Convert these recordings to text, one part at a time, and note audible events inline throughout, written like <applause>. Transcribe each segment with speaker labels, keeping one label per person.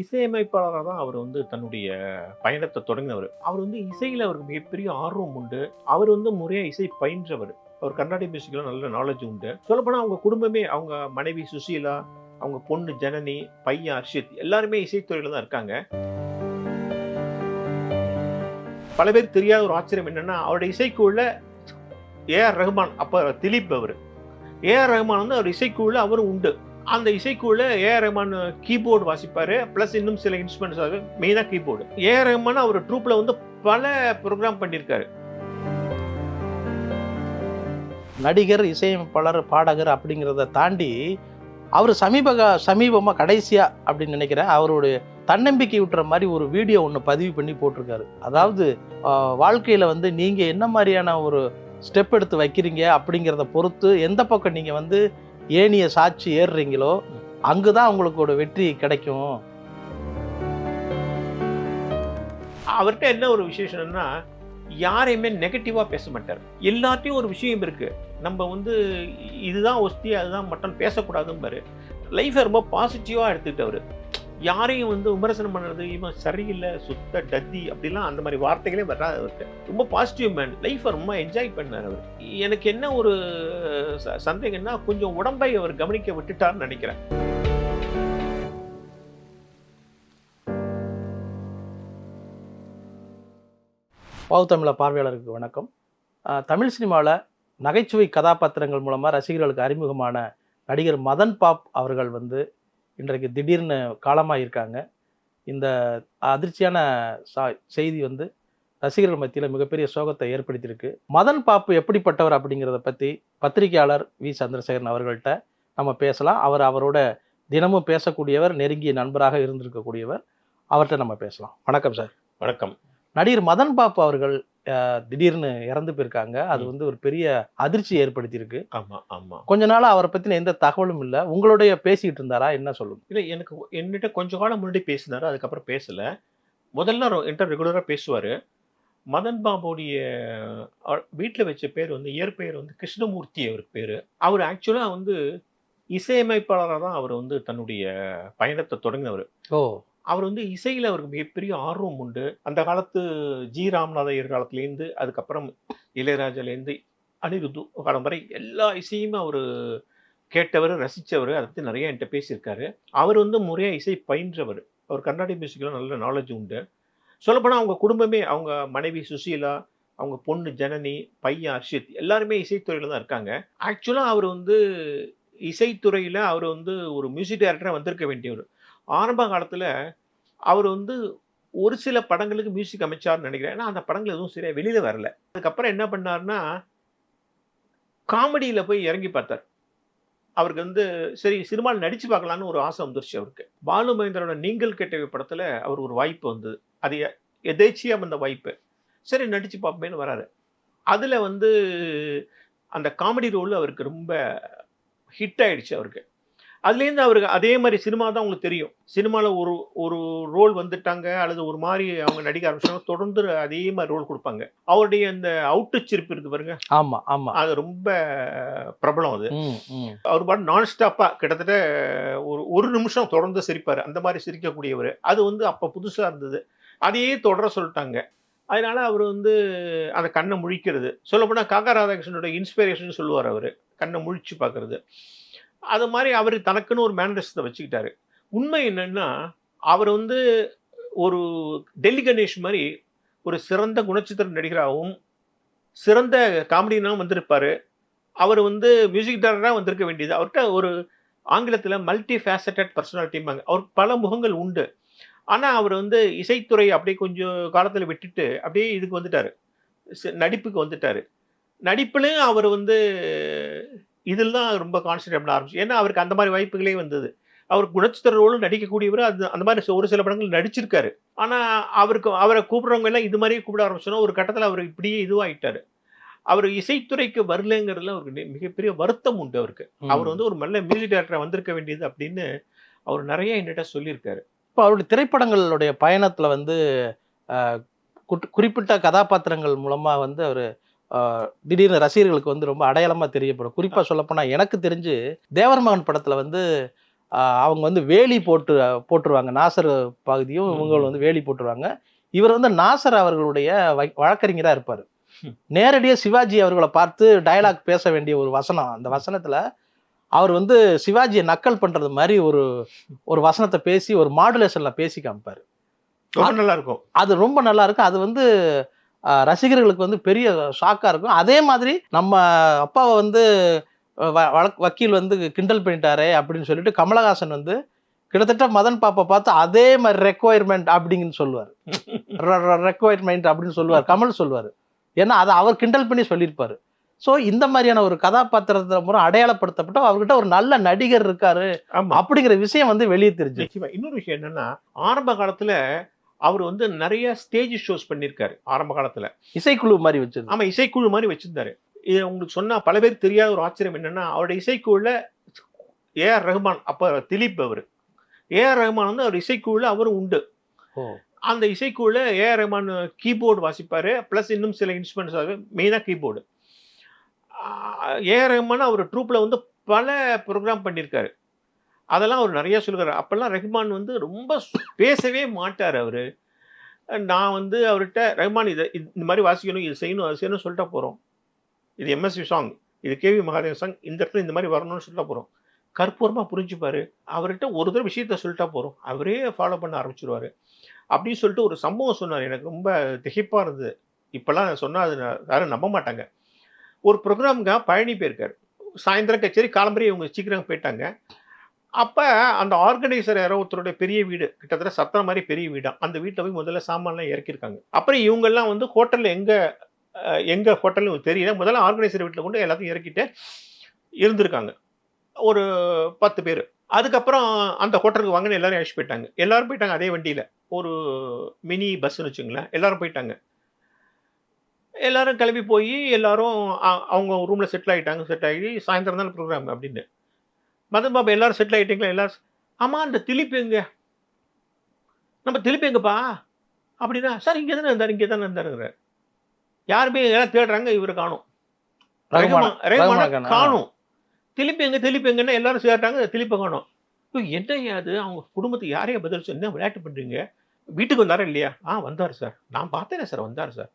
Speaker 1: இசையமைப்பாளராக தான் அவர் வந்து தன்னுடைய பயணத்தை தொடங்கினவர். அவர் வந்து இசையில் அவருக்கு மிகப்பெரிய ஆர்வம் உண்டு. அவர் வந்து முறையாக இசை பயின்றவர். அவர் கர்நாடக மியூசிக்கில் நல்ல நாலேஜ் உண்டு. சொல்லப்போனால் அவங்க குடும்பமே அவங்க மனைவி சுசீலா அவங்க பொண்ணு ஜனனி பையன் அர்ஷித் எல்லாருமே இசைத்துறையில் தான் இருக்காங்க. பல பேர் தெரியாத ஒரு ஆச்சரியம் என்னென்னா அவருடைய இசைக்குள்ள ஏஆர் ரஹ்மான் அப்போ திலீப் அவர். ஏஆர் ரஹ்மான் வந்து அவர் இசைக்குள்ள அவரும் உண்டு. அந்த இசைக்குள்ள ஏஆர் ரஹ்மான் கீபோர்டு வாசிப்பார் ப்ளஸ் இன்னும் சில இன்ஸ்ட்ருமெண்ட்ஸ் ஆகும் மெயினாக கீபோர்டு. ஏஆர் ரஹ்மான் அவர் ட்ரூப்பில் வந்து பல ப்ரோக்ராம் பண்ணியிருக்காரு
Speaker 2: நடிகர் இசையமைப்பாளர் பாடகர் அப்படிங்கிறத தாண்டி அவர் சமீப சமீபமாக கடைசியாக அப்படின்னு நினைக்கிறேன் அவருடைய தன்னம்பிக்கை விட்டுற மாதிரி ஒரு வீடியோ ஒன்று பதிவு பண்ணி போட்டிருக்காரு. அதாவது வாழ்க்கையில் வந்து நீங்கள் என்ன மாதிரியான ஒரு ஸ்டெப் எடுத்து வைக்கிறீங்க அப்படிங்கிறத பொறுத்து எந்த பக்கம் நீங்கள் வந்து ஏனிய சாட்சி ஏறுறீங்களோ அங்கே தான் உங்களுக்கு ஒரு வெற்றி கிடைக்கும்.
Speaker 1: அவர்கிட்ட என்ன ஒரு விசேஷம்னா யாரையுமே நெகட்டிவாக பேச மாட்டார். எல்லாத்தையும் ஒரு விஷயம் இருக்குது நம்ம வந்து இதுதான் ஒஸ்தி அதுதான் மட்டும் பேசக்கூடாதுன்னு பாரு லைஃப்பை ரொம்ப பாசிட்டிவாக எடுத்துக்கிட்டவர். யாரையும் வந்து விமர்சனம் பண்ணுறது இவன் சரியில்லை சுத்த டத்தி அப்படிலாம் அந்த மாதிரி வார்த்தைகளே வராது அவர்கிட்ட ரொம்ப பாசிட்டிவ் மேன் லைஃப்பை ரொம்ப என்ஜாய் பண்ணார் அவர். எனக்கு என்ன ஒரு ச- சந்தேகம்னா கொஞ்சம் உடம்பை அவர் கவனிக்க விட்டுட்டார்னு நினைக்கிறேன்.
Speaker 2: தமிழ பார்வையாளருக்கு வணக்கம். தமிழ் சினிமாவில் நகைச்சுவை கதாபாத்திரங்கள் மூலமாக ரசிகர்களுக்கு அறிமுகமான நடிகர் மதன் பாப் அவர்கள் வந்து இன்றைக்கு திடீர்னு காலமாக இருக்காங்க இந்த அதிர்ச்சியான செய்தி வந்து ரசிகர்கள் மத்தியில் மிகப்பெரிய சோகத்தை ஏற்படுத்தியிருக்கு. மதன் பாப்பு எப்படிப்பட்டவர் அப்படிங்கிறத பற்றி பத்திரிகையாளர் வி. சந்திரசேகரன் அவர்கள்ட்ட நம்ம பேசலாம். அவர் அவரோட தினமும் பேசக்கூடியவர் நெருங்கிய நண்பராக இருந்திருக்கக்கூடியவர். அவர்கிட்ட நம்ம பேசலாம். வணக்கம் சார்.
Speaker 1: வணக்கம்.
Speaker 2: நடிகர் மதன் பாப்பு அவர்கள் திடீர்னு இறந்து போயிருக்காங்க. அது. வந்து ஒரு பெரிய அதிர்ச்சி ஏற்படுத்தியிருக்கு.
Speaker 1: ஆமா ஆமா.
Speaker 2: கொஞ்ச நாளா அவரை பத்தின எந்த தகவலும் இல்லை. உங்களுடைய பேசிட்டு இருந்தாரா? என்ன சொல்லுங்க
Speaker 1: இல்லை எனக்கு என்கிட்ட கொஞ்ச காலம் முன்னாடி பேசினாரு அதுக்கப்புறம் பேசல. முதல்ல என்கிட்ட ரெகுலராக பேசுவார். மதன் பாபுடைய வீட்டில் வச்ச பேர் வந்து இயற்பெயர் வந்து கிருஷ்ணமூர்த்தி அவருக்கு பேர். அவர் ஆக்சுவலாக வந்து இசையமைப்பாளராக தான் அவர் வந்து தன்னுடைய பயணத்தை தொடங்கினவர்.
Speaker 2: ஓ.
Speaker 1: அவர் வந்து இசையில் அவருக்கு மிகப்பெரிய ஆர்வம் உண்டு. அந்த காலத்து ஜி ராமநாதையர் காலத்துலேருந்து அதுக்கப்புறம் இளையராஜாலேருந்து அனிருத்து காலம் வரை எல்லா இசையுமே அவர் கேட்டவர் ரசித்தவர் அதை பற்றி நிறைய என்கிட்ட பேசியிருக்காரு. அவர் வந்து முறையாக இசை பயின்றவர். அவர் கர்நாடிக் மியூசிக்கில் நல்ல நாலேஜ் உண்டு. சொல்லப்போனால் அவங்க குடும்பமே அவங்க மனைவி சுசீலா அவங்க பொண்ணு ஜனனி பையன் அர்ஷித் எல்லாருமே இசைத்துறையில் தான் இருக்காங்க. ஆக்சுவலாக அவர் வந்து இசைத்துறையில் அவர் வந்து ஒரு மியூசிக் டைரக்டராக வந்திருக்க வேண்டியவர். ஆரம்ப காலத்தில் அவர் வந்து ஒரு சில படங்களுக்கு மியூசிக் அமைச்சார்னு நினைக்கிறேன். ஏன்னா அந்த படங்கள் எதுவும் சரியாக வெளியில் வரல. அதுக்கப்புறம் என்ன பண்ணாருன்னா காமெடியில் போய் இறங்கி பார்த்தார். அவருக்கு வந்து சரி சினிமாவில் நடித்து பார்க்கலான்னு ஒரு ஆசை வந்துருச்சு அவருக்கு. பாலு மகேந்திரோட நீங்கள் கேட்டவை படத்தில் அவர் ஒரு வாய்ப்பு வந்தது அது எதேச்சியாக வந்த வாய்ப்பு. சரி நடித்து பார்ப்பேன்னு வராரு. அதில் வந்து அந்த காமெடி ரோல் அவருக்கு ரொம்ப ஹிட் ஆயிடுச்சு அவருக்கு. அதுலேருந்து அவருக்கு அதே மாதிரி சினிமா தான் உங்களுக்கு தெரியும். சினிமாவில் ஒரு ஒரு ரோல் வந்துட்டாங்க அல்லது ஒரு மாதிரி அவங்க நடிக்க ஆரம்பிச்சாங்க தொடர்ந்து அதே மாதிரி ரோல் கொடுப்பாங்க. அவருடைய அந்த அவுட்டு சிரிப்பு இருக்கு பாருங்க.
Speaker 2: ஆமா ஆமா.
Speaker 1: அது ரொம்ப பிரபலம் அது. அவர் பாட்டு நான் ஸ்டாப்பாக கிட்டத்தட்ட ஒரு ஒரு நிமிஷம் தொடர்ந்து சிரிப்பார். அந்த மாதிரி சிரிக்கக்கூடியவர். அது வந்து அப்போ புதுசாக இருந்தது. அதையே தொடர சொல்லிட்டாங்க. அதனால அவர் வந்து அந்த கண்ணை முழிக்கிறது. சொல்லப்போனால் காக்கா ராதாகிருஷ்ணனோட இன்ஸ்பிரேஷன் சொல்லுவார் அவர். கண்ணை முழிச்சு பார்க்கறது அது மாதிரி அவர் தனக்குன்னு ஒரு மேனரிசத்தை வச்சுக்கிட்டாரு. உண்மை என்னென்னா அவர் வந்து ஒரு டெல்லி கணேஷ் மாதிரி ஒரு சிறந்த குணச்சித்திர நடிகராகவும் சிறந்த காமெடினாகவும் வந்திருப்பார். அவர் வந்து மியூசிக் டைரக்டராக வந்திருக்க வேண்டியது. அவர்கிட்ட ஒரு ஆங்கிலத்தில் மல்டி ஃபேசட்டட் பர்சனாலிட்டிம்பாங்க அவருக்கு பல முகங்கள் உண்டு. ஆனால் அவர் வந்து இசைத்துறை அப்படியே கொஞ்சம் காலத்தில் விட்டுட்டு அப்படியே இதுக்கு வந்துட்டார். நடிப்புக்கு வந்துட்டார். நடிப்புலையும் அவர் வந்து இதில் தான் ரொம்ப கான்சன்ட்ரேட் பண்ண ஆரம்பிச்சு. ஏன்னா அவருக்கு அந்த மாதிரி வாய்ப்புகளே வந்தது. அவர் குணச்சித்திர ரோலும் நடிக்கக்கூடியவர் அது அந்த மாதிரி ஒரு சில படங்கள் நடிச்சிருக்காரு. ஆனால் அவருக்கு அவரை கூப்பிட்றவங்க எல்லாம் இது மாதிரியே கூப்பிட ஆரம்பிச்சோன்னா ஒரு கட்டத்தில் அவர் இப்படியே இதுவாகிட்டார் அவர் இசைத்துறைக்கு வரலங்கிறதுல அவருக்கு மிகப்பெரிய வருத்தம் உண்டு அவருக்கு. அவர் வந்து ஒரு நல்ல மியூசிக் டைரக்டர் வந்திருக்க வேண்டியது அப்படின்னு அவர் நிறைய என்கிட்ட சொல்லியிருக்காரு.
Speaker 2: இப்போ அவருடைய திரைப்படங்களுடைய பயணத்துல வந்து குறிப்பிட்ட கதாபாத்திரங்கள் மூலமா வந்து அவர் திடீர்னு ரசிகர்களுக்கு வந்து ரொம்ப அடையாளமா தெரியப்படும். குறிப்பா சொல்லப்போனா எனக்கு தெரிஞ்சு தேவர் மகன் படத்துல வந்து அவங்க வந்து வேலி போட்டு போட்டுருவாங்க. நாசர் பகுதியும். இவங்க வந்து வேலி போட்டுருவாங்க. இவர் வந்து நாசர் அவர்களுடைய வ- வழக்கறிஞரா இருப்பார். நேரடியாக சிவாஜி அவர்களை பார்த்து டயலாக் பேச வேண்டிய ஒரு வசனம். அந்த வசனத்துல அவர் வந்து சிவாஜியை நக்கல் பண்றது மாதிரி ஒரு ஒரு வசனத்தை பேசி ஒரு மாடுலேஷன்ல பேசி காமிப்பார்.
Speaker 1: நல்லா இருக்கும்.
Speaker 2: அது ரொம்ப நல்லா இருக்கும். அது வந்து ரசிகர்களுக்கு வந்து பெரிய ஷாக்கா இருக்கும். அதே மாதிரி நம்ம அப்பாவை வந்து அஹ், வ- வழக் வக்கீல் வந்து கிண்டல் பண்ணிட்டாரே அப்படின்னு சொல்லிட்டு கமலஹாசன் வந்து கிட்டத்தட்ட மதன் பாப்பா பார்த்து அதே மாதிரி ரெக்குவயர்மெண்ட் அப்படிங்கன்னு சொல்லுவார். ரெக்குவயர்மெண்ட் அப்படின்னு சொல்லுவார். கமல் சொல்லுவார். ஏன்னா அதை அவர் கிண்டல் பண்ணி சொல்லியிருப்பாரு. ஸோ இந்த மாதிரியான ஒரு கதாபாத்திரத்தை மூலம் அடையாளப்படுத்தப்பட்ட அவர்கிட்ட ஒரு நல்ல நடிகர் இருக்காரு அப்படிங்கிற விஷயம் வந்து வெளியே தெரிஞ்சு
Speaker 1: இன்னொரு விஷயம் என்னன்னா ஆரம்ப காலத்துல அவர் வந்து நிறைய ஸ்டேஜ் ஷோஸ் பண்ணியிருக்காரு ஆரம்ப காலத்துல.
Speaker 2: இசைக்குழு மாதிரி வச்சிருந்தார்.
Speaker 1: ஆமா இசைக்குழு மாதிரி வச்சிருந்தாரு. இது உங்களுக்கு சொன்னா பல பேர் தெரியாத ஒரு ஆச்சரியம் என்னன்னா அவருடைய இசைக்குழுல ஏஆர் ரஹ்மான் அப்ப திலீப் அவர். ஏஆர் ரஹ்மான் வந்து அவர் இசைக்குழுல அவரும் உண்டு. அந்த இசைக்குழுல ஏஆர் ரஹ்மான் கீபோர்டு வாசிப்பாரு ப்ளஸ் இன்னும் சில இன்ஸ்ட்ருமெண்ட்ஸ் மெயினாக கீபோர்டு. ஏஆர் ரஹ்மான் அவர் ட்ரூப்ல வந்து பல ப்ரோக்ராம் பண்ணியிருக்காரு. அதெல்லாம் அவர் நிறைய சொல்கிறார் அப்போல்லாம் ரஹ்மான் வந்து ரொம்ப பேசவே மாட்டார் அவர். நான் வந்து அவர்கிட்ட ரஹ்மான் இதை இந்த மாதிரி வாசிக்கணும் இது செய்யணும் அது செய்யணும் சொல்லிட்டா போகிறோம் இது எம்எஸ்வி சாங் இது கேவி மகாதேவ் சாங் இந்த இடத்துல இந்த மாதிரி வரணும்னு சொல்லிட்டா போகிறோம் கற்பூரமாக புரிஞ்சுப்பார். அவர்கிட்ட ஒரு தடவை விஷயத்த சொல்லிட்டா போகிறோம் அவரே ஃபாலோ பண்ண ஆரம்பிச்சிருவார். அப்படின்னு சொல்லிட்டு ஒரு சம்பவம் சொன்னார். எனக்கு ரொம்ப திகைப்பாக இருந்தது. இப்போல்லாம் சொன்னால் அது யாரும் நம்ப மாட்டாங்க. ஒரு ப்ரோக்ராமுக்காக பழனி போயிருக்கார். சாயந்தரம் கச்சேரி காலம்பரி இவங்க சீக்கிரம் போயிட்டாங்க. அப்போ அந்த ஆர்கனைசர் யாரோ ஒருத்தருடைய பெரிய வீடு கிட்டத்தட்ட சத்திரம் மாதிரி பெரிய வீடாக அந்த வீட்டில் போய் முதல்ல சாமான்லாம் இறக்கியிருக்காங்க அப்புறம் இவங்கெல்லாம் வந்து ஹோட்டலில் எங்கே எங்கே ஹோட்டல்னு தெரியல. முதல்ல ஆர்கனைசர் வீட்டில் கொண்டு எல்லாத்தையும் இறக்கிட்டு இருந்திருக்காங்க. ஒரு பத்து பேர். அதுக்கப்புறம் அந்த ஹோட்டலுக்கு வாங்கன்னு எல்லாரும் அழைச்சி போயிட்டாங்க. எல்லாரும் போயிட்டாங்க அதே வண்டியில். ஒரு மினி பஸ்ஸுன்னு வச்சுங்களேன் எல்லாரும் போயிட்டாங்க. எல்லாரும் கிளம்பி போய் எல்லாரும் அவங்க ரூமில் செட்டில் ஆகிட்டாங்க செட் ஆகி சாயந்தரம் தான் ப்ரோக்ராம் அப்படின்னு. மதன் பாபா எல்லாரும் செட்டில் ஆகிட்டீங்களா எல்லாரும்? ஆமாம் அந்த திலீப் எங்க? நம்ம திலீப் எங்கப்பா? அப்படின்னா சார் இங்கே தானே இருந்தார் இங்கே தானே இருந்தாருங்கிற யாருமே எல்லாம் தேடுறாங்க இவரை காணும்.
Speaker 2: ரகுமான்
Speaker 1: காணும். திலீப் எங்க திலீப் எங்கன்னா எல்லாரும் சேர்றாங்க திலீப்பை காணும். என்ன அது? அவங்க குடும்பத்துக்கு யாரையும் பதில் சொல்லி என்ன விளையாட்டு பண்றீங்க? வீட்டுக்கு வந்தாரா இல்லையா? ஆ வந்தார் சார். நான் பார்த்தேனே சார் வந்தார் சார்.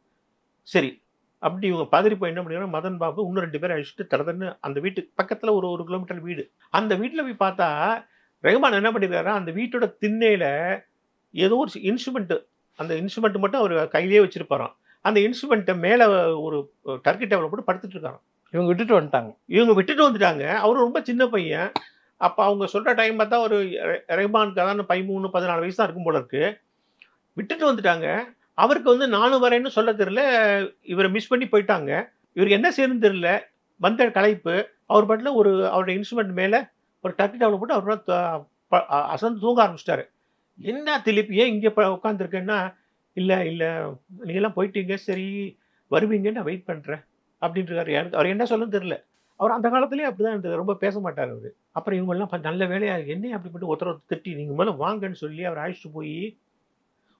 Speaker 1: சரி அப்படி இவங்க பதறி போய் என்ன பண்ணிடுறாங்க மதன் பாபு இன்னும் ரெண்டு பேரும் அழிச்சிட்டு தடதன்னு அந்த வீட்டுக்கு பக்கத்தில் ஒரு ஒரு கிலோமீட்டர் வீடு. அந்த வீட்டில் போய் பார்த்தா ரகுமான் என்ன பண்ணிருக்காரு அந்த வீட்டோட திண்ணையில ஏதோ ஒரு இன்ஸ்ட்ருமெண்ட் அந்த இன்ஸ்ட்ருமெண்ட் மட்டும் அவர் கையிலேயே வச்சிருப்பாராம். அந்த இன்ஸ்ட்ருமெண்ட்டை மேலே ஒரு டர்க்கி டேபிள் போட்டு படுத்துட்டு இருக்காராம்.
Speaker 2: இவங்க விட்டுட்டு வந்துட்டாங்க.
Speaker 1: இவங்க விட்டுட்டு வந்துட்டாங்க. அவரு ரொம்ப சின்ன பையன். அப்போ அவங்க சொல்கிற டைம் பார்த்தா ஒரு ரெஹ்மானுக்கு அதான் பதிமூணு பதினாலு வயசு தான் இருக்கும் போல இருக்கு. விட்டுட்டு வந்துட்டாங்க. அவருக்கு வந்து நானும் வரேன்னு சொல்ல தெரியல. இவரை மிஸ் பண்ணி போயிட்டாங்க. இவருக்கு என்ன செய்யணும்னு தெரியல. வந்த கலைப்பு அவர் பாட்டில் ஒரு அவருடைய இன்ஸ்ட்ருமெண்ட் மேலே ஒரு டக்கு டவுல போட்டு அவர் அசந்து தூங்க ஆரம்பிச்சிட்டாரு. என்ன திலீப் ஏன் இங்கே உட்காந்துருக்கேன்னா இல்லை இல்லை. நீங்களாம் போயிட்டீங்க. சரி வருவீங்கன்னு நான் வெயிட் பண்ணுறேன் அப்படின்றாரு. எனக்கு அவர் என்ன சொல்லணும் தெரியல. அவர் அந்த காலத்துலேயே அப்படி தான் இருந்தது. ரொம்ப பேச மாட்டார் அவர். அப்புறம் இவங்கெல்லாம் நல்ல வேலையாக என்ன அப்படிப்பட்டு ஒருத்தர் ஒருத்தர் திட்டி நீங்கள் மேலே வாங்கன்னு சொல்லி அவர் அழைச்சிட்டு போய்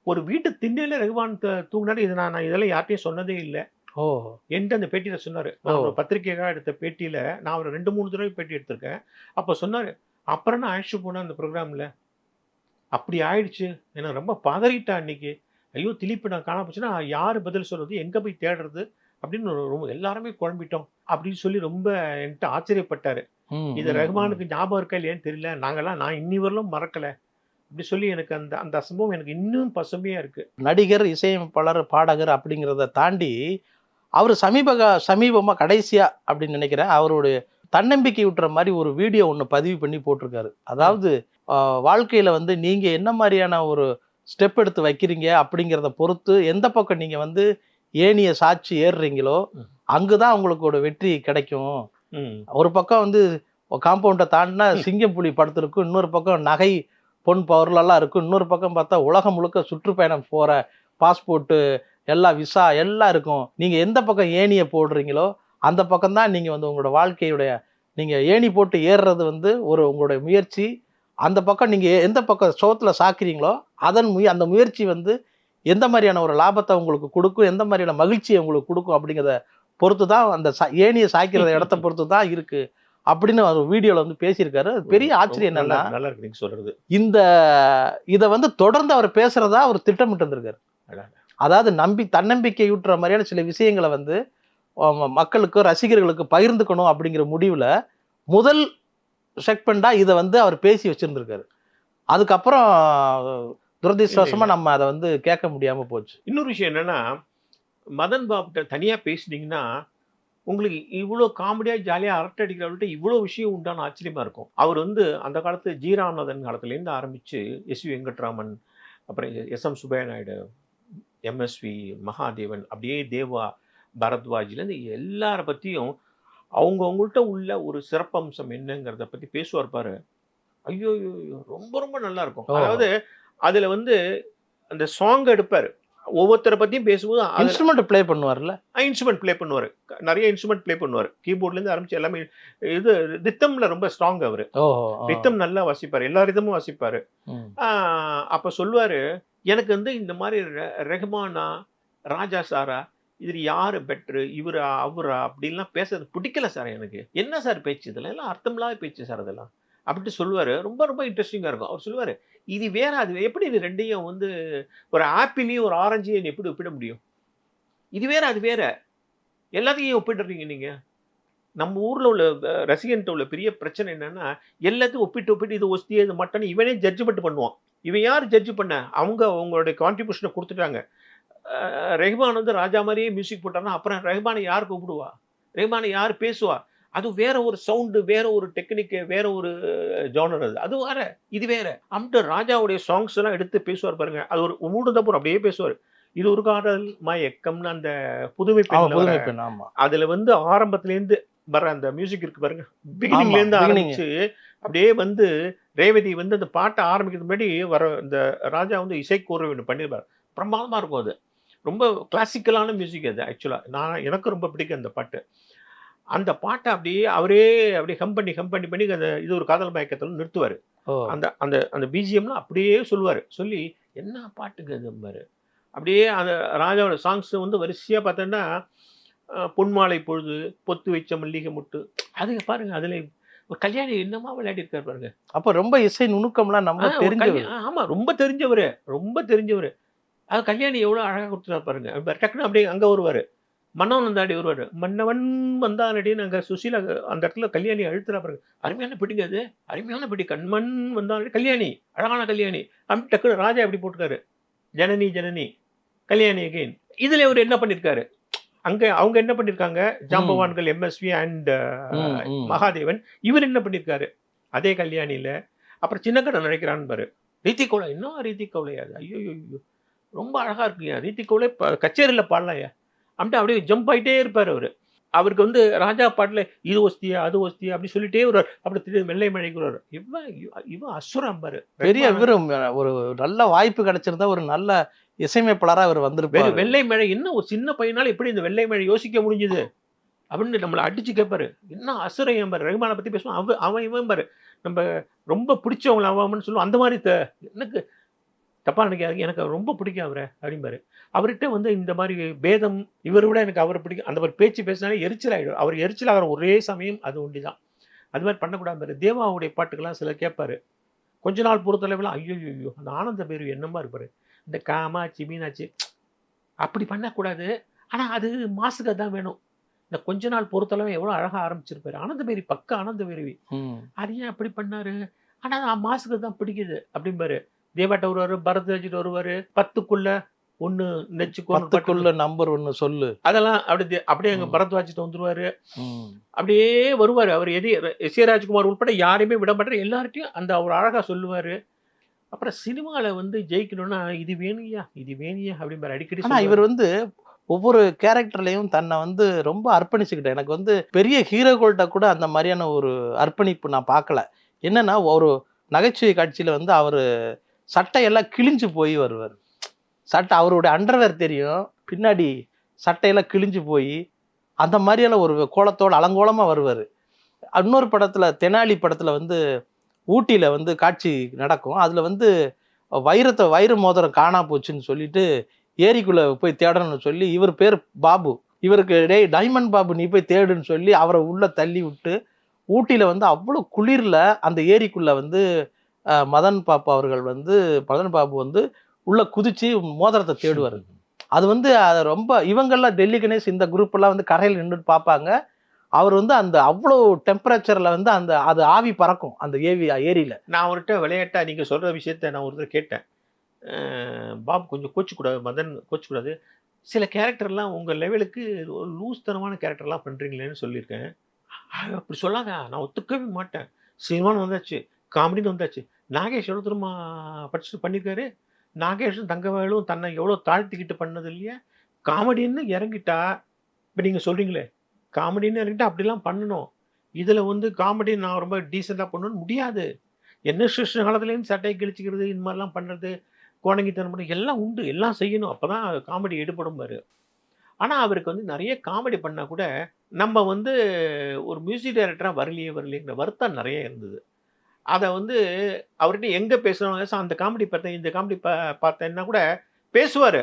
Speaker 1: ஒரு வீட்டு திண்ணையில ரகுமான் தூங்குனாரு. இது நான் இதெல்லாம் யார்ட்டையும் சொன்னதே இல்லை.
Speaker 2: ஓ.
Speaker 1: என்கிட்ட அந்த பேட்டியில சொன்னாரு. நான் ஒரு பத்திரிக்கைக்காக எடுத்த பேட்டியில நான் ஒரு ரெண்டு மூணு தடவை பேட்டி எடுத்திருக்கேன். அப்போ சொன்னாரு அப்புறம் நான் அழைச்சிட்டு போனேன் அந்த ப்ரோக்ராம்ல? அப்படி ஆயிடுச்சு. எனக்கு ரொம்ப பதறிட்டேன் அன்னைக்கு. ஐயோ திலீப்பு நான் காண போச்சுன்னா யார் பதில் சொல்றது? எங்க போய் தேடுறது? அப்படின்னு ரொம்ப எல்லாருமே குழம்பிட்டோம். அப்படின்னு சொல்லி ரொம்ப என்கிட்ட ஆச்சரியப்பட்டாரு. இது
Speaker 2: ம்,
Speaker 1: ரஹ்மானுக்கு ஞாபகம் இருக்கா இல்லையான்னு தெரியல. நாங்கெல்லாம் நான் இன்னி வரலும் மறக்கல. அப்படி சொல்லி எனக்கு அந்த அந்த சம்பவம் எனக்கு இன்னும் பசுமையா இருக்கு.
Speaker 2: நடிகர் இசையமைப்பாளர் பாடகர் அப்படிங்கிறத தாண்டி அவர் சமீப சமீபமாக கடைசியா அப்படின்னு நினைக்கிறேன் அவருடைய தன்னம்பிக்கை விட்டுற மாதிரி ஒரு வீடியோ ஒன்று பதிவு பண்ணி போட்டிருக்காரு. அதாவது வாழ்க்கையில வந்து நீங்க என்ன மாதிரியான ஒரு ஸ்டெப் எடுத்து வைக்கிறீங்க அப்படிங்கிறத பொறுத்து எந்த பக்கம் நீங்க வந்து ஏணிய சாட்சி ஏறுறீங்களோ
Speaker 1: ம்.
Speaker 2: அங்குதான் உங்களுக்கு ஒரு வெற்றி கிடைக்கும். ஒரு பக்கம் வந்து காம்பவுண்டை தாண்டினா சிங்கம் புலி படுத்திருக்கும் இன்னொரு பக்கம் நகை பொன் பொருளெல்லாம் இருக்கும் இன்னொரு பக்கம் பார்த்தா உலகம் முழுக்க சுற்றுப்பயணம் போகிற பாஸ்போர்ட்டு எல்லா விசா எல்லாம் இருக்கும். நீங்கள் எந்த பக்கம் ஏணியை போடுறீங்களோ அந்த பக்கம் தான் நீங்கள் வந்து உங்களோட வாழ்க்கையுடைய நீங்கள் ஏணி போட்டு ஏறுறது வந்து ஒரு உங்களுடைய முயற்சி. அந்த பக்கம் நீங்கள் எந்த பக்கம் சோத்தில் சாக்குறீங்களோ அதன் முய அந்த முயற்சி வந்து எந்த மாதிரியான ஒரு லாபத்தை உங்களுக்கு கொடுக்கும் எந்த மாதிரியான மகிழ்ச்சியை உங்களுக்கு கொடுக்கும் அப்படிங்கிறத பொறுத்து தான் அந்த சா- ஏணியை சாய்க்கிற இடத்த <laughs> பொறுத்து தான் இருக்குது அப்படின்னு ஒரு வீடியோல வந்து பேசியிருக்காரு. பெரிய ஆச்சரியம் என்னன்னா
Speaker 1: நல்லா இருக்கு நீங்க சொல்றது.
Speaker 2: இந்த இத வந்து தொடர்ந்து அவர் பேசுறதா அவர் திட்டமிட்டு இருந்திருக்காரு. அதாவது நம்பி தன்னம்பிக்கை ஊட்டுற மாதிரியான சில விஷயங்களை வந்து மக்களுக்கு ரசிகர்களுக்கு பகிர்ந்துக்கணும் அப்படிங்கிற முடிவுல முதல் செக்மெண்டா இதை வந்து அவர் பேசி வச்சிருந்திருக்காரு. அதுக்கப்புறம் துரதிருஷ்டவசமா நம்ம அதை வந்து கேட்க முடியாம போச்சு.
Speaker 1: இன்னொரு விஷயம் என்னன்னா மதன் பாபுட்ட தனியா பேசுனீங்கன்னா உங்களுக்கு இவ்வளோ காமெடியா ஜாலியா அரட்டை அடிக்கிறவர்கிட்ட இவ்வளோ விஷயம் உண்டான ஆச்சரியமா இருக்கும். அவர் வந்து அந்த காலத்து ஜி. ராமநாதன் காலத்துலேருந்து ஆரம்பிச்சு எஸ். வி. வெங்கட்ராமன் அப்புறம் எஸ். எம். சுப்பையா நாயுடு எம்எஸ்வி மகாதேவன் அப்படியே தேவா பரத்வாஜிலேருந்து எல்லாரை பற்றியும் அவங்கவுங்கள்ட்ட உள்ள ஒரு சிறப்பம்சம் என்னங்கிறத பற்றி பேசுவார் பாரு. ஐயோ ரொம்ப ரொம்ப நல்லா இருக்கும். அதாவது அதுல வந்து அந்த சாங் எடுப்பாரு. ஒவ்வொருத்தரை பத்தியும் பேசும்போது
Speaker 2: இன்ஸ்ட்ருமெண்ட் ப்ளே பண்ணுவார்ல?
Speaker 1: இன்ஸ்ட்ருமெண்ட் ப்ளே பண்ணுவாரு. நிறைய இன்ஸ்ட்ருமெண்ட் ப்ளே பண்ணுவார். கீபோர்ட்ல இருந்து ஆரம்பிச்சு எல்லாமே இது ரித்தம்ல ரொம்ப ஸ்ட்ராங் அவரு. ரித்தம் நல்லா வாசிப்பாரு எல்லா ரிதமும் வாசிப்பாரு. அப்ப சொல்லுவாரு எனக்கு வந்து இந்த மாதிரி ரெஹ்மானா ராஜா சாரா இதுல யாரு பெட்ரு இவரா அவரா அப்படின்லாம் பேசுறது பிடிக்கல சார் எனக்கு. என்ன சார் பேச்சு இதெல்லாம்? எல்லாம் அர்த்தமில்லாத பேச்சு சார் அதெல்லாம். அப்படின்ட்டு சொல்லுவார். ரொம்ப ரொம்ப இன்ட்ரெஸ்டிங்காக இருக்கும். அவர் சொல்லுவார் இது வேற அது எப்படி இது ரெண்டையும் வந்து ஒரு ஆப்பிளையும் ஒரு ஆரஞ்சையும் எப்படி ஒப்பிட முடியும்? இது வேற அது வேற. எல்லாத்தையும் ஒப்பிட்டுறீங்க நீங்கள் நம்ம ஊரில் உள்ள ரசிகன்கிட்ட ரசிகன்ட்ட உள்ள பெரிய பிரச்சனை என்னென்னா எல்லாத்தையும் ஒப்பிட்டு ஒப்பிட்டு இது ஒஸ்தி இது மட்டன் இவனே ஜட்ஜ்மெண்ட் பண்ணுவான். இவன் யார் ஜட்ஜ் பண்ண? அவங்க அவங்களுடைய கான்ட்ரிபியூஷனை கொடுத்துட்டாங்க. அஹ், ரெஹ்மான் வந்து ராஜா மாதிரியே மியூசிக் போட்டாருன்னா அப்புறம் ரெஹ்மானை யார் கூப்பிடுவா? ரெஹ்மானை யார் பேசுவா? அது வேற ஒரு சவுண்டு வேற ஒரு டெக்னிக்கு வேற ஒரு ஜானர் அது. அது வேற. இது வேற. அம்ட்டு ராஜாவுடைய சாங்ஸ் எல்லாம் எடுத்து பேசுவார் பாருங்க. அது ஒரு மூணு தப்பு அப்படியே பேசுவார். இது ஒரு காதல் மயக்கம்னு அந்த புதுமை
Speaker 2: பெண் ஆமா.
Speaker 1: அதுல வந்து ஆரம்பத்துல இருந்து வர அந்த மியூசிக் இருக்கு பாருங்க. பிகினிங்ல இருந்து. ஆரம்பிச்சு அப்படியே வந்து ரேவதி வந்து அந்த பாட்டை ஆரம்பிக்கிறது முன்னாடி வர இந்த ராஜா வந்து இசைக்கூறு ஒன்று பண்ணிருப்பார். பிரமாதமா இருக்கும் அது. ரொம்ப கிளாசிக்கலான மியூசிக் அது ஆக்சுவலா நான் எனக்கு ரொம்ப பிடிக்கும் அந்த பாட்டு. அந்த பாட்டை அப்படியே அவரே அப்படியே ஹம் பண்ணி ஹம் பண்ணி பண்ணி அந்த இது ஒரு காதல் மயக்கத்தில் நிறுத்துவார். அந்த அந்த அந்த பிஜிஎம்லாம் அப்படியே சொல்லுவார். சொல்லி என்ன பாட்டுங்க இது பாரு அப்படியே அந்த ராஜாவோட சாங்ஸ் வந்து வரிசையாக பார்த்தோன்னா பொன்மாலை பொழுது பொத்து வச்ச மல்லிகை முட்டு. அது பாருங்க அதுல ஒரு கல்யாணி என்னமா விளையாடி இருக்காரு பாருங்க.
Speaker 2: அப்ப ரொம்ப இசை நுணுக்கம்லாம் நம்ம தெரிஞ்சவர்.
Speaker 1: கல்யா- ஆ, ஆமா ரொம்ப தெரிஞ்சவர் ரொம்ப தெரிஞ்சவர். அது கல்யாணி எவ்வளவு அழகா கொடுத்துருவாரு பாருங்க. அப்ப டக்குன்னு அப்படியே அங்க வருவாரு. மன்னவன் வந்தாடி வருவாரு மன்னவன் வந்தானடின்னு அங்க சுசீலா அந்த இடத்துல கல்யாணி அழுத்துறா பாருங்க. அருமையான பிடிங்க அது. அருமையான பிடி. கண்மண் வந்தானடி. கல்யாணி. அழகான கல்யாணி. அப்படி டக்குன்னு ராஜா எப்படி போட்டுக்காரு ஜனனி ஜனனி. கல்யாணி அகைன் இதுல இவர் என்ன பண்ணிருக்காரு? அங்க அவங்க என்ன பண்ணிருக்காங்க? ஜாம்பவான்கள் எம்எஸ்வி அண்ட். மகாதேவன். இவர் என்ன பண்ணிருக்காரு? அதே கல்யாணியில அப்புறம் சின்ன கடை நினைக்கிறான்னு பாரு. ரீத்தி கவுளை என்ன ரீத்தி கவுளையா அது? ஐயோ ரொம்ப அழகா இருக்குங்க கவுளை ப- கச்சேரியில பாடலாம்யா அப்படியே அப்படியே ஜம்ப் ஆயிட்டே இருப்பாரு அவரு. அவருக்கு வந்து ராஜா பாட்டுல இது ஒஸ்தியா அது ஒஸ்தியா அப்படி சொல்லிட்டே வருவார். அப்படி திடீர்னு வெள்ளை மழைக்கு வருவார். இவன் இவ- இவன் அசுரம் பாரு.
Speaker 2: பெரிய இவரு ஒரு நல்ல வாய்ப்பு கிடைச்சிருந்தா ஒரு நல்ல இசையமைப்பாளரா அவர் வந்திருப்பாரு.
Speaker 1: வெள்ளை மழை என்ன ஒரு சின்ன பையனால எப்படி இந்த வெள்ளை மழை யோசிக்க முடிஞ்சது? அப்படின்னு நம்மளை அடிச்சு கேட்பாரு என்ன அசுரம் பாரு. ரஹ்மானை பத்தி பேசுவான். அவன் அவன் இவன் பாரு. நம்ம ரொம்ப பிடிச்சவங்கள அவன் சொல்லுவோம் அந்த மாதிரி எனக்கு தப்பா நினைக்காது எனக்கு ரொம்ப பிடிக்கும் அவரை அப்படிம்பாரு. அவர்கிட்ட வந்து இந்த மாதிரி பேதம் இவரை விட எனக்கு அவரை பிடிக்கும். அந்த மாதிரி பேச்சு பேசினாலே எரிச்சல் ஆகிடும் அவர் எரிச்சல் ஆகிற ஒரே சமயம் அது ஒண்டிதான் அது மாதிரி பண்ணக்கூடாது பாரு தேவாவுடைய பாட்டுக்கெல்லாம் சிலர் கேட்பாரு. கொஞ்ச நாள் பொறுத்தளவில் ஐயோ ஐயோ அந்த ஆனந்த பேரு என்னமா இருப்பாரு? இந்த காமாட்சி மீனாட்சி. அப்படி பண்ணக்கூடாது. ஆனா அது மாசுக்கு தான் வேணும். இந்த கொஞ்ச நாள் பொறுத்தளவு எவ்வளவு அழகா ஆரம்பிச்சிருப்பாரு. ஆனந்த பேரி பக்க ஆனந்த பேரவி.
Speaker 2: ம்.
Speaker 1: அது ஏன் அப்படி பண்ணாரு? ஆனா நான் மாசுக்கு தான் பிடிக்குது அப்படிம்பாரு. தேவாட்ட வருவாரு பரத்வாஜிட்டு வருவாரு பத்துக்குள்ள ஒண்ணு நெச்சுக்கோ
Speaker 2: பத்துக்குள்ள நம்பர் ஒன்னு சொல்லு.
Speaker 1: அதெல்லாம் அப்படி அப்படியே அங்க. பரத்வாஜிட்டு வந்துருவாரு. அப்படியே வருவாரு. அவர் எது ராஜ்குமார் உட்பட யாரையுமே விட மாட்டாரு. எல்லார்ட்டையும் அந்த அவர் அழகா சொல்லுவாரு. அப்புறம் சினிமால வந்து ஜெயிக்கணும்னா இது வேணுயா இது வேணியா அப்படிம்பாரு. அடிக்கடி.
Speaker 2: இவர் வந்து ஒவ்வொரு கேரக்டர்லயும் தன்னை வந்து ரொம்ப அர்ப்பணிச்சுக்கிட்டேன் எனக்கு வந்து பெரிய ஹீரோக்கள்கிட்ட கூட அந்த மாதிரியான ஒரு அர்ப்பணிப்பு நான் பார்க்கல. என்னன்னா ஒரு நகைச்சுவை காட்சியில வந்து அவர் சட்டையெல்லாம் கிழிஞ்சு போய் வருவார். சட்டை அவருடைய அண்டர்வேர் தெரியும். பின்னாடி சட்டையெல்லாம் கிழிஞ்சு போய் அந்த மாதிரியெல்லாம் ஒரு கோலத்தோட அலங்கோலமாக வருவார். இன்னொரு படத்தில் தெனாலி படத்தில் வந்து ஊட்டியில் வந்து காட்சி நடக்கும். அதில் வந்து வைரத்தை வைர மோதிரம் காணா போச்சுன்னு சொல்லிட்டு ஏரிக்குள்ளே போய் தேடணும்னு சொல்லி இவர் பேர் பாபு. இவருக்கு டேய் டைமண்ட் பாபு நீ போய் தேடுன்னு சொல்லி அவரை உள்ளே தள்ளி விட்டு ஊட்டியில் வந்து அவ்வளோ குளிரில் அந்த ஏரிக்குள்ளே வந்து மதன் பாப்பா அவர்கள் வந்து மதன் பாபு வந்து உள்ள குதிச்சு மோதிரத்தை தேடுவார். அது வந்து அது ரொம்ப இவங்கெல்லாம் டெல்லி கணேஷ் இந்த குரூப் எல்லாம் வந்து கரையில் நின்றுட்டு பார்ப்பாங்க அவர் வந்து அந்த அவ்வளோ டெம்பரேச்சர்ல வந்து அந்த அது ஆவி பறக்கும் அந்த ஏவி ஏரியில.
Speaker 1: நான் அவர்கிட்ட விளையாட்டா நீங்க சொல்ற விஷயத்த நான் ஒருத்தர் கேட்டேன். பாப் கொஞ்சம் கோச்சக்கூடாது மதன் கோச்சக்கூடாது. சில கேரக்டர்லாம் உங்க லெவலுக்கு லூஸ் தனமான கேரக்டர்லாம் பண்றீங்களேன்னு சொல்லியிருக்கேன். அப்படி சொல்லாத நான் ஒத்துக்கவே மாட்டேன். சினிமான்னு வந்தாச்சு. காமெடின்னு வந்தாச்சு. நாகேஷ் எவ்வளோ திரும்ப படிச்சுட்டு பண்ணியிருக்காரு நாகேஷும் தங்கவேலும் தன்னை எவ்வளோ தாழ்த்திக்கிட்டு பண்ணது இல்லையா? காமெடின்னு இறங்கிட்டா. இப்போ நீங்கள் சொல்கிறீங்களே காமெடின்னு இறங்கிட்டா அப்படிலாம் பண்ணணும். இதில் வந்து காமெடி நான் ரொம்ப டீசெண்டாக பண்ணணும்னு முடியாது. என்ன சிருஷ்ண காலத்துலேயும் சட்டையை கிழிச்சிக்கிறது இந்த மாதிரிலாம் பண்ணுறது கோணங்கித்தனம் பண்ணுறது எல்லாம் உண்டு எல்லாம் செய்யணும். அப்போ தான் காமெடி எடுபடும் பாரு. ஆனால் அவருக்கு வந்து நிறைய காமெடி பண்ணால் கூட நம்ம வந்து ஒரு மியூசிக் டைரக்டராக வரலையே வரலையேங்கிற வருத்தம் நிறைய இருந்தது. அதை வந்து அவர்கிட்ட எங்கே பேசுகிறோம் அந்த காமெடி பார்த்தேன் இந்த காமெடி பா பார்த்தேன்னா கூட பேசுவார்.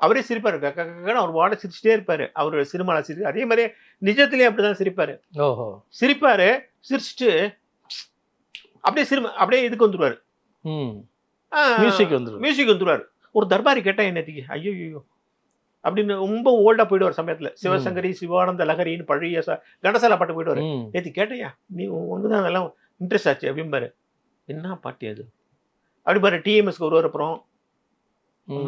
Speaker 1: அவரே சிரிப்பார். கக்கன்னு அவர் வாட சிரிச்சிட்டே இருப்பார். அவர் சினிமாவில் சிரி அதே மாதிரியே நிஜத்துலேயே அப்படி தான் சிரிப்பார்.
Speaker 2: ஓஹோ.
Speaker 1: சிரிப்பார் சிரிச்சிட்டு அப்படியே சிரிம அப்படியே இதுக்கு வந்துடுவார்
Speaker 2: மியூசிக் வந்துடும்
Speaker 1: மியூசிக் வந்துடுவார் ஒரு தர்பாரி கேட்டா என்னத்துக்கு? ஐயோ ஐயோ அப்படின்னு ரொம்ப ஓல்டா போயிடுவார் சமயத்துல. சிவசங்கரி சிவானந்த லகரின்னு பழைய கண்டசாலா பாட்டு போயிடுவார். நேற்று கேட்டையா நீ ஒன்று தான் அதெல்லாம் இன்ட்ரெஸ்ட் ஆச்சு அப்படிம்பாரு என்ன பாட்டு அது? அப்படி பாரு டிஎம்எஸ்க்கு ஒருவர் அப்புறம்.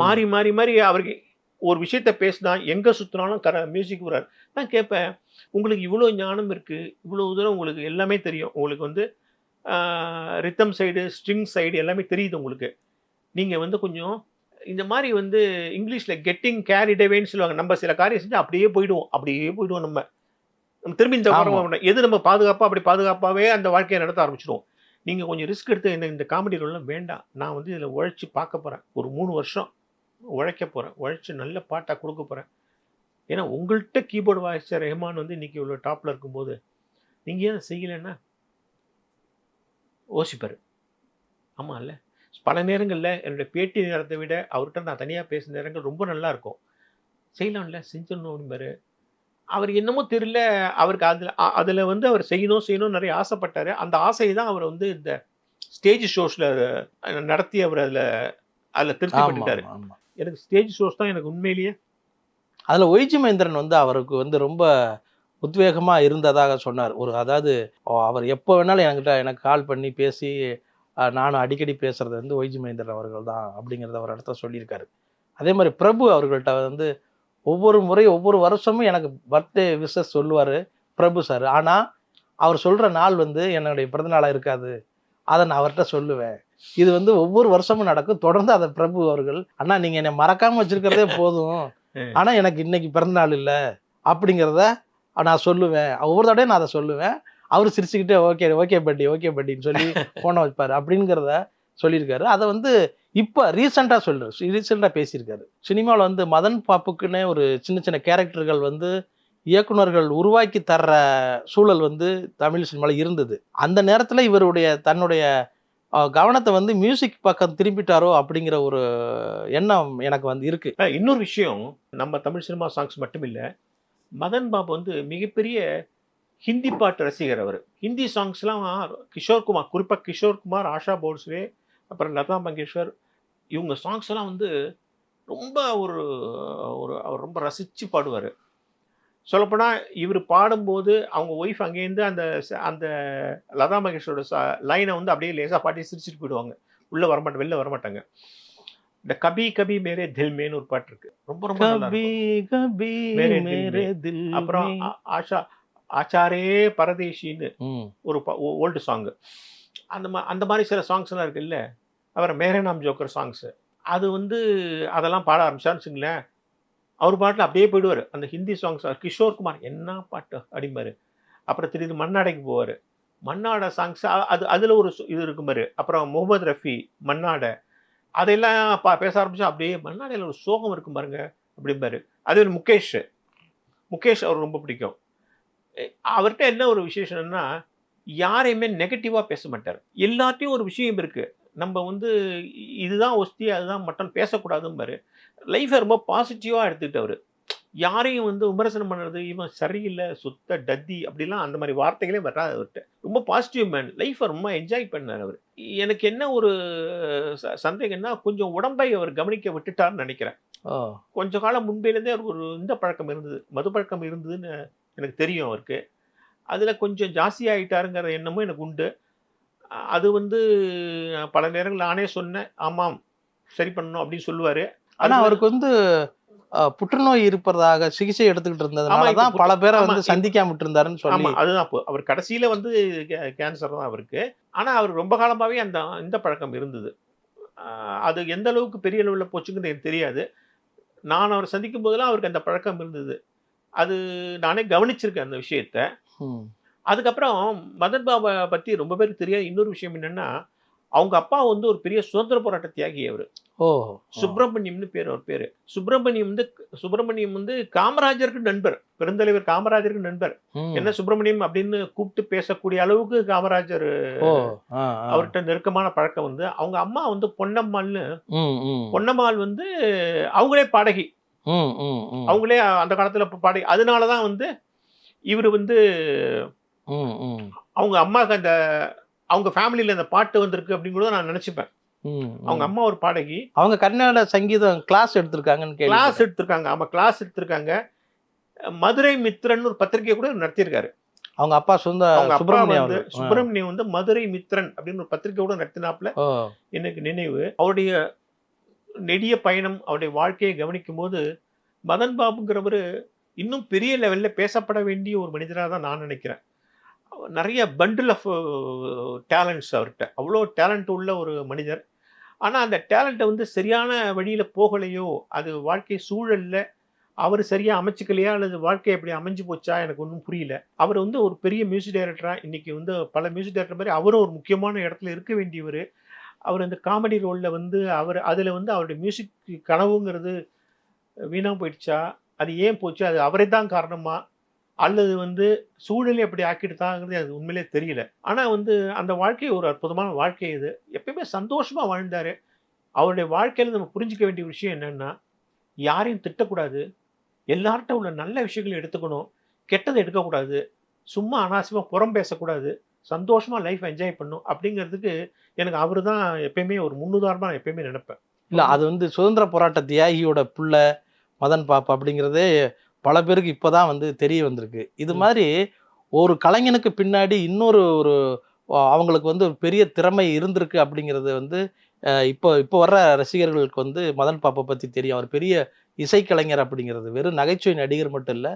Speaker 1: மாறி மாறி மாறி அவருக்கு ஒரு விஷயத்த பேசினா எங்க சுத்தினாலும் கர மியூசிக் வராரு. நான் கேட்பேன் உங்களுக்கு இவ்வளோ ஞானம் இருக்கு இவ்வளோ தூரம் உங்களுக்கு எல்லாமே தெரியும். உங்களுக்கு வந்து ரித்தம் சைடு ஸ்ட்ரிங் சைடு எல்லாமே தெரியுது உங்களுக்கு. நீங்க வந்து கொஞ்சம் இந்த மாதிரி வந்து இங்கிலீஷ்ல கெட்டிங் கேரிடவேன்னு சொல்லுவாங்க. நம்ம சில காரியம் செஞ்சு அப்படியே போயிடுவோம். அப்படியே போயிடுவோம் நம்ம. திரும்பி இந்த. எது நம்ம பாதுகாப்பா அப்படி பாதுகாப்பாவே அந்த வாழ்க்கையை நடத்த ஆரம்பிச்சிடுவோம். நீங்க கொஞ்சம் ரிஸ்க் எடுத்து இந்த இந்த காமெடி ரோல்லாம் வேண்டாம். நான் வந்து இதுல உழைச்சி பார்க்க போறேன். ஒரு மூணு வருஷம் உழைக்க போறேன். உழைச்சி நல்ல பாட்டா கொடுக்க போறேன். ஏன்னா உங்கள்கிட்ட கீபோர்டு வாசிச்ச ரெஹ்மான் வந்து இன்னைக்கு இவ்வளோ டாப்ல இருக்கும்போது நீங்க ஏன் செய்யலைன்னா? யோசிப்பாரு. ஆமா இல்ல. பல நேரங்கள்ல என்னுடைய பேட்டி நேரத்தை விட அவர்கிட்ட நான் தனியா பேசுன நேரங்கள் ரொம்ப நல்லா இருக்கும். செய்யலாம்ல செஞ்சிடணும் அப்படிம்பாரு. அவர் என்னமோ தெரியல அவருக்கு அதுல அதுல வந்து அவர் செய்யணும் செய்யணும் நிறைய ஆசைப்பட்டாரு. அந்த ஆசையை தான் அவர் வந்து இந்த ஸ்டேஜ் ஷோஸ்ல நடத்தி அவர் அதுல அதுல திருப்தி
Speaker 2: ஆமா,
Speaker 1: பண்ணிட்டாரு
Speaker 2: ஆமா.
Speaker 1: எனக்கு ஸ்டேஜ் ஷோஸ் தான் எனக்கு உண்மையிலேயே.
Speaker 2: அதுல ஒய்ஜி மகேந்திரன் வந்து அவருக்கு வந்து ரொம்ப உத்வேகமா இருந்ததாக சொன்னார். ஒரு அதாவது அவர் எப்போ வேணாலும் என்கிட்ட எனக்கு கால் பண்ணி பேசி நானும் அடிக்கடி பேசுறது வந்து ஒய்ஜி மகேந்திரன் அவர்கள் தான் அப்படிங்கிறத அவர் இடத்துல சொல்லியிருக்காரு. அதே மாதிரி பிரபு அவர்கள்ட்ட வந்து ஒவ்வொரு முறை ஒவ்வொரு வருஷமும் எனக்கு பர்த்டே விஷஸ் சொல்லுவார் பிரபு சார் ஆனால் அவர் சொல்கிற நாள் வந்து என்னுடைய பிறந்தநாளாக இருக்காது. அதை நான் அவர்கிட்ட சொல்லுவேன். இது வந்து ஒவ்வொரு வருஷமும் நடக்கும். தொடர்ந்து அதை பிரபு அவர்கள் அண்ணா நீங்கள் என்னை மறக்காமல் வச்சிருக்கிறதே போதும். <laughs> ஆனால் எனக்கு இன்னைக்கு பிறந்தநாள் இல்லை. அப்படிங்கிறத நான் சொல்லுவேன். ஒவ்வொரு தடையும் நான் அதை சொல்லுவேன். அவர் சிரிச்சுக்கிட்டே ஓகே ஓகே பட்டி ஓகே பட்டின்னு சொல்லி <laughs> போன வைப்பார். அப்படிங்கிறத சொல்லியிருக்காரு. அதை வந்து இப்போ ரீசெண்டாக சொல்கிறார் ரீசெண்டாக பேசியிருக்காரு. சினிமாவில் வந்து மதன் பாப்புக்குன்னே ஒரு சின்ன சின்ன கேரக்டர்கள் வந்து இயக்குனர்கள் உருவாக்கி தர்ற சூழல் வந்து தமிழ் சினிமாவில் இருந்தது. அந்த நேரத்தில் இவருடைய தன்னுடைய கவனத்தை வந்து மியூசிக் பக்கம் திரும்பிட்டாரோ அப்படிங்கிற ஒரு எண்ணம் எனக்கு வந்து இருக்கு.
Speaker 1: இன்னொரு விஷயம் நம்ம தமிழ் சினிமா சாங்ஸ் மட்டும் இல்லை மதன் பாபு வந்து மிகப்பெரிய ஹிந்தி பாட்டு ரசிகர் அவர். ஹிந்தி சாங்ஸ்லாம் கிஷோர் குமார் குறிப்பாக கிஷோர் குமார் ஆஷா போல்ஸ்வே அப்புறம் லதா மங்கேஷ்வர் இவங்க சாங்ஸ் எல்லாம் வந்து ரொம்ப ஒரு ஒரு அவர் ரொம்ப ரசித்து பாடுவார். சொல்லப்போனால் இவர் பாடும்போது அவங்க ஒய்ஃப் அங்கேருந்து அந்த ச- அந்த லதா மங்கேஷ்வரோட லைனை வந்து அப்படியே லேசாக பாட்டி சிரிச்சிட்டு போயிடுவாங்க. உள்ளே வரமாட்டாங்க வெளில வரமாட்டாங்க. இந்த கபி கபி மேரே தில் மேன்னு ஒரு பாட்டு இருக்கு. ரொம்ப ரொம்ப
Speaker 2: கபி. கபி
Speaker 1: மேரே தில் அப்புறம் ஆஷா ஆச்சாரே பரதேஷின்னு
Speaker 2: ம்,
Speaker 1: ஒரு ஓல்டு சாங்கு அந்த மா அந்த மாதிரி சில சாங்ஸ் எல்லாம் இருக்குல்ல? அப்புறம் மேரே நாம் ஜோக்கர் சாங்ஸு அது வந்து அதெல்லாம் பாட ஆரம்பிச்சான்னு வச்சுங்களேன் அவர் பாட்டில் அப்படியே போயிடுவார். அந்த ஹிந்தி சாங்ஸ் கிஷோர் குமார் என்ன பாட்டு? அப்படிம்பாரு. அப்புறம் திடீர்னு மண்ணாடைக்கு போவார். மண்ணாட சாங்ஸ் அது அதில் ஒரு இது இருக்கும் பாரு. அப்புறம் முகமது ரஃபி மண்ணாடை. அதையெல்லாம் பா பேச ஆரம்பிச்சா அப்படியே மண்ணாடையில் ஒரு சோகம் இருக்கும் பாருங்க அப்படிம்பாரு. அதே ஒரு முகேஷ். முகேஷ் அவர் ரொம்ப பிடிக்கும். அவர்கிட்ட என்ன ஒரு விசேஷம்னா யாரையுமே நெகட்டிவாக பேச மாட்டார். எல்லாத்தையும் ஒரு விஷயம் இருக்குது நம்ம வந்து இதுதான் ஒஸ்தி அதுதான் மட்டன் பேசக்கூடாதும்பாரு. லைஃப்பை ரொம்ப பாசிட்டிவாக எடுத்துக்கிட்டவர். யாரையும் வந்து விமர்சனம் பண்ணுறது இவன் சரியில்லை சுத்த டத்தி அப்படிலாம் அந்த மாதிரி வார்த்தைகளே வராது அவர்கிட்ட ரொம்ப பாசிட்டிவ் மேன் லைஃப்பை ரொம்ப என்ஜாய் பண்ணார் அவர். எனக்கு என்ன ஒரு ச- சந்தேகம்னா கொஞ்சம் உடம்பை அவர் கவனிக்க விட்டுட்டார்னு நினைக்கிறேன். கொஞ்ச காலம் முன்பேலேருந்தே அவருக்கு ஒரு இந்த பழக்கம் இருந்தது மது பழக்கம் இருந்ததுன்னு எனக்கு தெரியும் அவருக்கு. அதில் கொஞ்சம் ஜாஸ்தி ஆகிட்டாருங்கிற எண்ணமும் எனக்கு உண்டு. அது வந்து பல நேரங்கள் நானே சொன்னேன். ஆமாம் சரி பண்ணணும் அப்படின்னு சொல்லுவார்.
Speaker 2: ஆனா அவருக்கு வந்து புற்றுநோய் இருப்பதாக சிகிச்சை எடுத்துக்கிட்டு இருந்ததுனால தான் பல பேரை வந்து சந்திக்காம விட்டுருந்தாருன்னு சொல்லி
Speaker 1: அதுதான். அவர் கடைசியில் வந்து கேன்சர் தான் அவருக்கு. ஆனால் அவர் ரொம்ப காலமாகவே அந்த இந்த பழக்கம் இருந்தது. அது எந்த அளவுக்கு பெரிய அளவில் போச்சுங்கிறது எனக்கு தெரியாது. நான் அவர் சந்திக்கும் போதெல்லாம் அவருக்கு அந்த பழக்கம் இருந்தது. அது நானே கவனிச்சிருக்கேன் அந்த விஷயத்த. அதுக்கப்புறம் மதன் பாபா பற்றி ரொம்ப பேருக்கு தெரியாது இன்னொரு விஷயம் என்னன்னா அவங்க அப்பா வந்து ஒரு பெரிய சுதந்திர போராட்ட தியாகி அவர்
Speaker 2: ஓ
Speaker 1: சுப்பிரமணியம்னு பேர் அவர் பேர் சுப்பிரமணியம் வந்து சுப்பிரமணியம் வந்து காமராஜருக்கு நண்பர் பெருந்தலைவர் காமராஜருக்கு நண்பர். என்ன சுப்பிரமணியம் அப்படின்னு கூப்பிட்டு பேசக்கூடிய அளவுக்கு காமராஜர். அவர்கிட்ட நெருக்கமான பழக்கம் வந்து அவங்க அம்மா வந்து பொன்னம்மாள்னு. பொன்னம்மாள் வந்து அவங்களே பாடகி. அவங்களே அந்த காலத்துல பாடகி அதனால தான் வந்து இவர் வந்து. அவங்க அம்மாவுக்கு அந்த அவங்க ஃபேமிலியில் அந்த பாட்டு வந்திருக்கு அப்படிங்கிறத நான் நினச்சிப்பேன். அவங்க அம்மா ஒரு பாடகி.
Speaker 2: அவங்க கர்நாடக சங்கீதம் கிளாஸ் எடுத்திருக்காங்கன்னு
Speaker 1: கிளாஸ் எடுத்திருக்காங்க. ஆமா கிளாஸ் எடுத்திருக்காங்க. மதுரை மித்ரன் ஒரு பத்திரிகை கூட நடத்தியிருக்காரு.
Speaker 2: அவங்க அப்பா சொந்த
Speaker 1: அவங்க அப்பா வந்து. சுப்பிரமணியம் வந்து மதுரை மித்ரன் அப்படின்னு ஒரு பத்திரிகை கூட நடத்தினாப்புல. எனக்கு நினைவு. அவருடைய நெடிய பயணம் அவருடைய வாழ்க்கையை கவனிக்கும் போது மதன் பாபுங்கிறவர் இன்னும் பெரிய லெவல்ல பேசப்பட வேண்டிய ஒரு மனிதராக தான் நான் நினைக்கிறேன். நிறைய பண்டில் ஆஃப் டேலண்ட்ஸ் அவர்கிட்ட அவ்வளோ டேலண்ட் உள்ள ஒரு மனிதர். ஆனால் அந்த டேலண்ட்டை வந்து சரியான வழியில் போகலையோ அது வாழ்க்கை சூழலில் அவர் சரியாக அமைச்சிக்கலையா அல்லது வாழ்க்கை எப்படி அமைஞ்சு போச்சா எனக்கு ஒன்றும் புரியல. அவர் வந்து ஒரு பெரிய மியூசிக் டைரக்டராக இன்றைக்கி வந்து பல மியூசிக் டைரக்டர் மாதிரி அவரும் ஒரு முக்கியமான இடத்துல இருக்க வேண்டியவர். அவர் அந்த காமெடி ரோலில் வந்து அவர் அதில் வந்து அவருடைய மியூசிக் கனவுங்கிறது வீணாக போயிடுச்சா? அது ஏன் போச்சு? அது அவரே தான் காரணமாக அல்லது வந்து சூழ்நிலை அப்படி ஆக்கிட்டுதாங்கிறது அது உண்மையிலே தெரியல. ஆனால் வந்து அந்த வாழ்க்கை ஒரு அற்புதமான வாழ்க்கை இது. எப்பயுமே சந்தோஷமாக வாழ்ந்தார். அவருடைய வாழ்க்கையில் நம்ம புரிஞ்சிக்க வேண்டிய விஷயம் என்னென்னா யாரையும் திட்டக்கூடாது. எல்லார்கிட்ட உள்ள நல்ல விஷயங்களை எடுத்துக்கணும். கெட்டதை எடுக்கக்கூடாது. சும்மா அனாவசியமாக புறம் பேசக்கூடாது. சந்தோஷமாக லைஃப் என்ஜாய் பண்ணும் அப்படிங்கிறதுக்கு எனக்கு அவர் தான் எப்பயுமே ஒரு முன்னுதாரணமாக நான் எப்பயுமே நினைப்பேன்.
Speaker 2: இல்லை அது வந்து சுதந்திர போராட்ட தியாகியோட புள்ள மதன் பாப் அப்படிங்கிறதே பல பேருக்கு இப்பதான் வந்து தெரிய வந்திருக்கு. இது. மாதிரி ஒரு கலைஞனுக்கு பின்னாடி இன்னொரு ஒரு அவங்களுக்கு வந்து ஒரு பெரிய திறமை இருந்திருக்கு அப்படிங்கிறது வந்து இப்போ இப்போ வர்ற ரசிகர்களுக்கு வந்து மதன் பாப்பா பத்தி தெரியும். அவர் பெரிய இசைக்கலைஞர் அப்படிங்கிறது வெறும் நகைச்சுவை நடிகர் மட்டும் இல்ல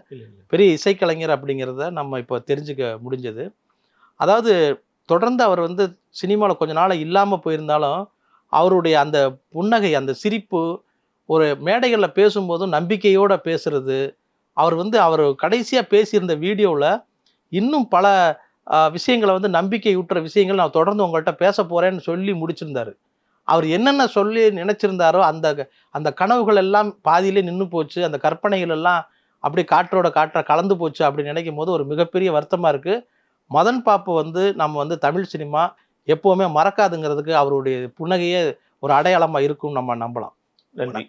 Speaker 2: பெரிய இசைக்கலைஞர் அப்படிங்கிறத நம்ம இப்போ தெரிஞ்சுக்க முடிஞ்சது. அதாவது தொடர்ந்து அவர் வந்து சினிமாவில் கொஞ்ச நாள் இல்லாமல் போயிருந்தாலும் அவருடைய அந்த புன்னகை அந்த சிரிப்பு ஒரு மேடைகளில் பேசும்போதும் நம்பிக்கையோட பேசுறது அவர் வந்து அவர் கடைசியாக பேசியிருந்த வீடியோவில் இன்னும் பல விஷயங்களை வந்து நம்பிக்கை ஊட்டுற விஷயங்கள் நான் தொடர்ந்து உங்கள்கிட்ட பேச போகிறேன்னு சொல்லி முடிச்சிருந்தாரு. அவர் என்னென்ன சொல்லி நினச்சிருந்தாரோ அந்த அந்த கனவுகள் எல்லாம் பாதியிலே நின்று போச்சு. அந்த கற்பனைகள் எல்லாம் அப்படி காற்றோட காற்ற கலந்து போச்சு அப்படி நினைக்கும் போது ஒரு மிகப்பெரிய வருத்தமாக இருக்குது மதன் பாப்பு வந்து நம்ம வந்து தமிழ் சினிமா எப்போவுமே மறக்காதுங்கிறதுக்கு அவருடைய புன்னகையே ஒரு அடையாளமாக இருக்கும் நம்ம நம்பலாம்.
Speaker 1: நன்றி.